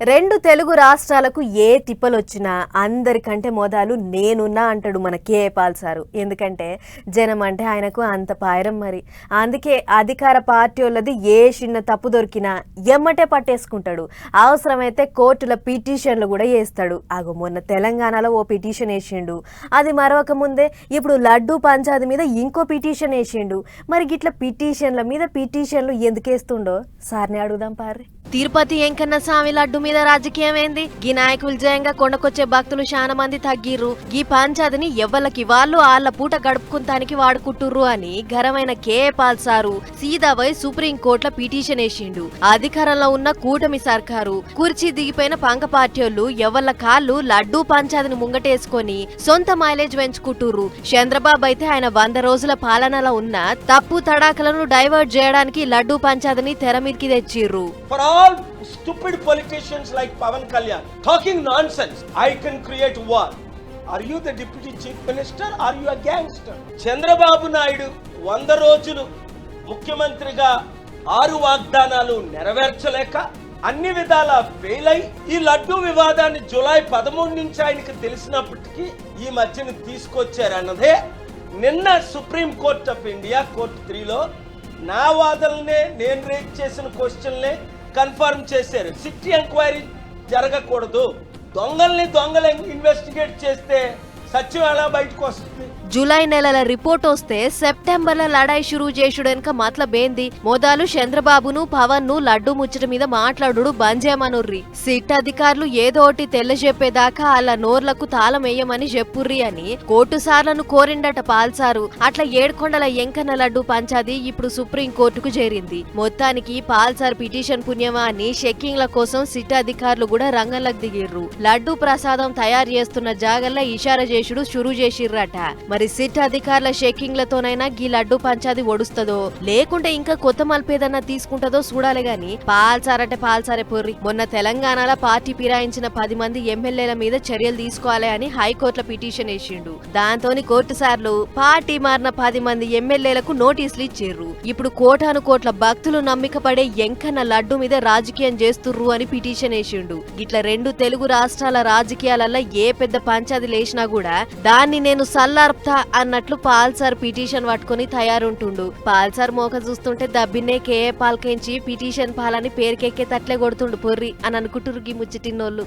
రెండు తెలుగు రాష్ట్రాలకు ఏ తిప్పలు వచ్చినా అందరికంటే మొదలు నేనున్నా అంటాడు మన కేపాల్ సారు. ఎందుకంటే జనం అంటే ఆయనకు అంత పాయరం మరి. అందుకే అధికార పార్టీ వాళ్ళది ఏ చిన్న తప్పు దొరికినా ఎమ్మటే పట్టేసుకుంటాడు. అవసరమైతే కోర్టుల పిటిషన్లు కూడా వేస్తాడు. అగో మొన్న తెలంగాణలో ఓ పిటిషన్ వేసిండు. అది మరొక ముందే ఇప్పుడు లడ్డు పంచాది మీద ఇంకో పిటిషన్ వేసిండు. మరి గిట్ల పిటిషన్ల మీద పిటిషన్లు ఎందుకేస్తుండో సార్ని అడుగుదాం పార్రి. తిరుపతి వెంకన్న స్వామి లడ్డు మీద రాజకీయం ఏంది గీ నాయకులు జయంగా కొండకొచ్చే భక్తులు చాలా మంది తగ్గిర్రు. గీ పంచాదిని ఎవ్వలకి వాళ్ళు ఆళ్ళ పూట గడుపుకుంటానికి వాడుకుంటుర్రు అని ఘరమైన కేపాల్ సారు సీదావై సుప్రీం కోర్టులో పిటిషన్ వేసిండు. అధికారంలో ఉన్న కూటమి సర్కారు కుర్చీ దిగిపోయిన పంక పార్టీలు ఎవ్వల కాళ్ళు లడ్డూ పంచాదిని ముంగటేసుకొని సొంత మైలేజ్ పెంచుకుంటుర్రు. చంద్రబాబు అయితే ఆయన వంద రోజుల పాలనలో ఉన్న తప్పు తడాకలను డైవర్ట్ చేయడానికి లడ్డూ పంచాదిని తెర మీదకి తెచ్చిర్రు. All stupid politicians like Pavan Kalyan talking nonsense, I can create war. Are you the deputy chief minister? Are you a gangster Chandrababu Naidu వంద రోజులు ముఖ్యమంత్రిగా ఆరు వాగ్దానాలు నెరవేర్చలేక అన్ని విధాల ఫెయిల్ అయి ఈ లడ్డు వివాదాన్ని జూలై పదమూడు నుంచి ఆయనకి తెలిసినప్పటికీ ఈ మధ్యన తీసుకొచ్చారన్నదే నిన్న supreme court of India court త్రీలో నా వాదనలనే నేను రేట్ చేసిన క్వశ్చన్లే కన్ఫర్మ్ చేశారు సిటీ ఎంక్వైరీ జరగకూడదు. దొంగల్ని దొంగలు ఇన్వెస్టిగేట్ చేస్తే బయటకు వస్తుంది. జూలై నెలల రిపోర్ట్ వస్తే సెప్టెంబర్లో లడాయి షురూ చేసుడెనక మతలబేంది మొదలు చంద్రబాబును పవన్ను లడ్డు ముచ్చట మీద మాట్లాడుడు బంజేమనుర్రి. సిట్ అధికారులు ఏదో ఒకటి తెల్ల చెప్పేదాకా అలా నోర్లకు తాళం వేయమని చెప్పుర్రి అని కోర్టు సార్లను కోరిండట పాల్సారు అట్లా ఏడుకొండల ఎంకన్న లడ్డు పంచాది ఇప్పుడు సుప్రీం కోర్టుకు చేరింది. మొత్తానికి పాల్సార్ పిటిషన్ పుణ్యమా అని చెక్కింగ్ల కోసం సిట్ అధికారులు కూడా రంగంలోకి దిగిర్రు. లడ్డు ప్రసాదం తయారు చేస్తున్న జాగల్లా ఇషారా అధ్యక్షుడు షురూ చేసిర్రట. మరి సిట్ అధికారుల షేకింగ్లతోనైనా గీ లడ్డు పంచాది ఒడుస్తుందో లేకుంటే ఇంకా కొత్త మల్పేదన్నా తీసుకుంటదో చూడాలి గాని పాల్సారంటే పాల్సారే పొర్రి. మొన్న తెలంగాణలో పార్టీ ఫిరాయించిన పది మంది ఎమ్మెల్యేల మీద చర్యలు తీసుకోవాలి అని హైకోర్టులో పిటిషన్ వేసిండు. దాంతోని కోర్టు సార్లు పార్టీ మారిన పది మంది ఎమ్మెల్యేలకు నోటీసులు ఇచ్చిర్రు. ఇప్పుడు కోటాను కోట్ల భక్తులు నమ్మిక పడే ఎంకన్న లడ్డు మీద రాజకీయం చేస్తుర్రు అని పిటిషన్ వేసిండు. ఇట్లా రెండు తెలుగు రాష్ట్రాల రాజకీయాలలో ఏ పెద్ద పంచాది లేచినా కూడా దాన్ని నేను సల్లార్పుతా అన్నట్లు పాల్సార్ పిటిషన్ పట్టుకొని తయారుంటుండు. పాల్సార్ మోక చూస్తుంటే దబ్బినే కేఏ పాల్కేంచి పిటిషన్ పాలని పేరుకెక్కే తట్లే కొడుతుండు పొర్రి అని అనుకుంటురు గీ ముచ్చటిన్నోళ్ళు.